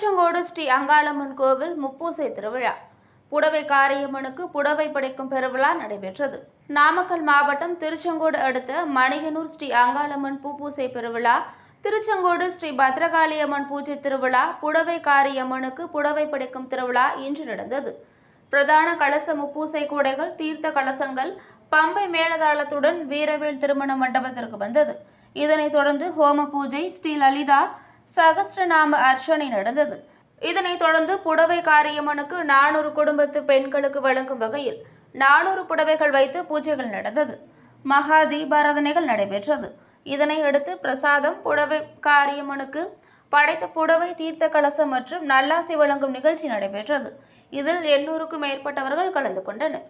அங்காளம்மன் கோவில் முப்பூசை திருவிழா. புடவை காரியம்மனுக்கு புடவை படைக்கும் பெருவிழா நடைபெற்றது. நாமக்கல் மாவட்டம் திருச்செங்கோடு அடுத்த மணியனூர் ஸ்ரீ அங்காளம்மன் பூப்பூசை பெருவிழா திருச்செங்கோடு ஸ்ரீ பத்ரகாளியம்மன் பூஜை திருவிழா புடவை காரியம்மனுக்கு புடவை படைக்கும் திருவிழா இன்று நடந்தது. பிரதான கலச முப்பூசை கூடைகள் தீர்த்த கலசங்கள் பம்பை மேலதாளத்துடன் வீரவேல் திருமண மண்டபத்திற்கு வந்தது. இதனைத் தொடர்ந்து ஹோம பூஜை ஸ்ரீ லலிதா சகஸ்ரநாம அர்ச்சனை நடந்தது. இதனைத் தொடர்ந்து புடவை காரியம்மனுக்கு நானூறு குடும்பத்து பெண்களுக்கு வழங்கும் வகையில் நானூறு புடவைகள் வைத்து பூஜைகள் நடந்தது. மகா தீபாராதனைகள் நடைபெற்றது. இதனை அடுத்து பிரசாதம் புடவை காரியம்மனுக்கு படைத்த புடவை தீர்த்த கலசம் மற்றும் நல்லாசி வழங்கும் நிகழ்ச்சி நடைபெற்றது. இதில் எண்ணூறுக்கும் மேற்பட்டவர்கள் கலந்து கொண்டனர்.